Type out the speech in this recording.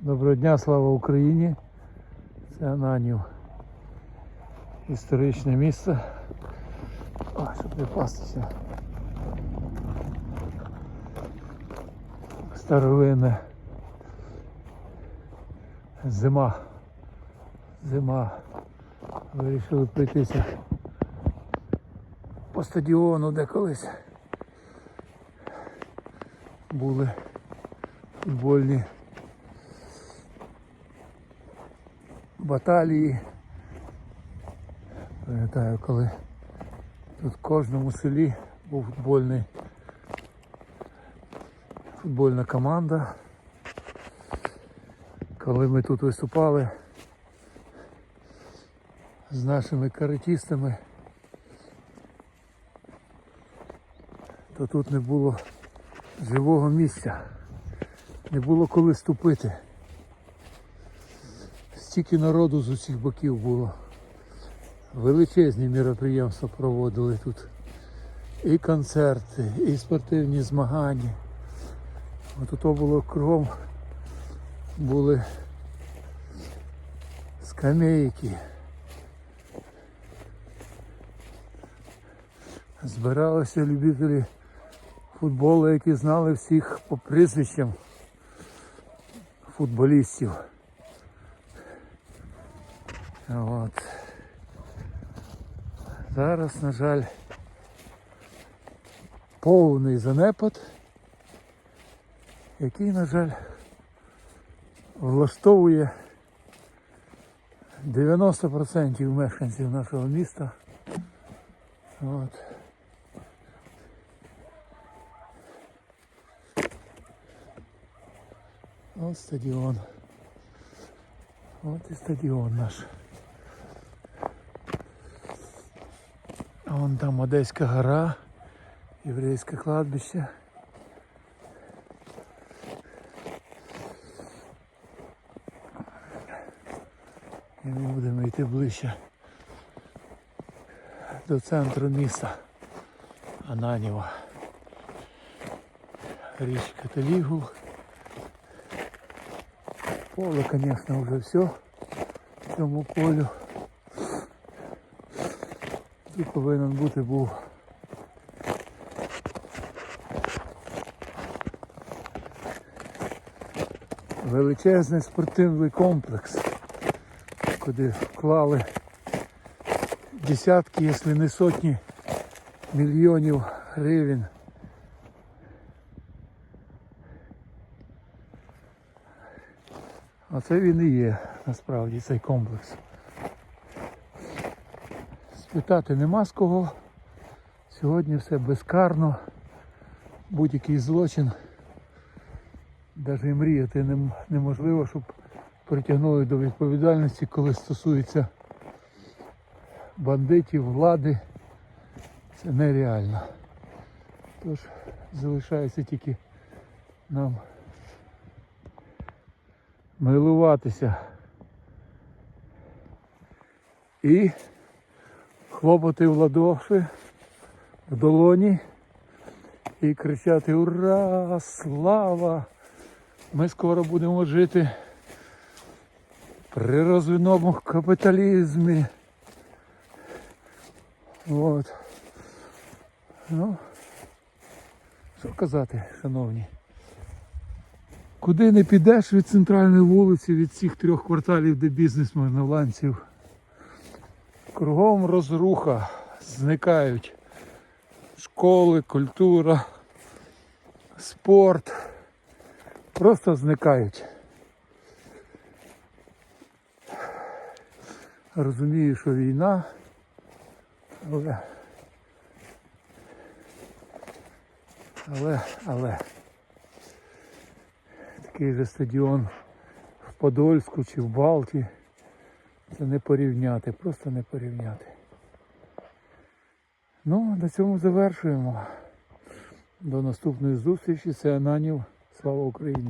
Доброго дня, слава Україні. Це Ананів. Історичне місце. О, щоб не пастися. Старовинне. Зима. Зима. Вирішили пройтися по стадіону, де колись були футбольні баталії. Пам'ятаю, коли тут в кожному селі був футбольний футбольна команда. Коли ми тут виступали з нашими каратістами, то тут не було живого місця, не було коли ступити. Стільки народу з усіх боків було. Величезні міроприємства проводили тут. І концерти, і спортивні змагання. От то було кругом були скамейки. Збиралися любителі футболу, які знали всіх по прізвищам футболістів. От. Зараз, на жаль, повний занепад, який, на жаль, влаштовує 90% мешканців нашого міста. От. Ось стадіон. От і стадіон наш. Вон там Одеська гора, єврейське кладбище. І ми будемо йти ближче до центру міста Ананіва. Річка Талігул. Поле, конечно, уже все в цьому полю. Тут повинен бути був величезний спортивний комплекс, куди вклали десятки, якщо не сотні мільйонів гривень. Оце він і є насправді цей комплекс. Спитати нема з кого. Сьогодні все безкарно. Будь-який злочин. Навіть мріяти неможливо, щоб притягнули до відповідальності, коли стосується бандитів, влади. Це нереально. Тож залишається тільки нам милуватися і хлопати в ладоші, в долоні і кричати Ура! Слава! Ми скоро будемо жити при розвиненому капіталізмі. От. Ну, що казати, шановні. Куди не підеш від центральної вулиці, від цих трьох кварталів, де бізнес можновланців. Кругом розруха, зникають школи, культура, спорт. Просто зникають. Розумію, що війна, але, але, але такий же стадіон в Подольську чи в Балті. Це не порівняти, просто не порівняти. Ну, на цьому завершуємо. До наступної зустрічі. Це Ананів. Слава Україні!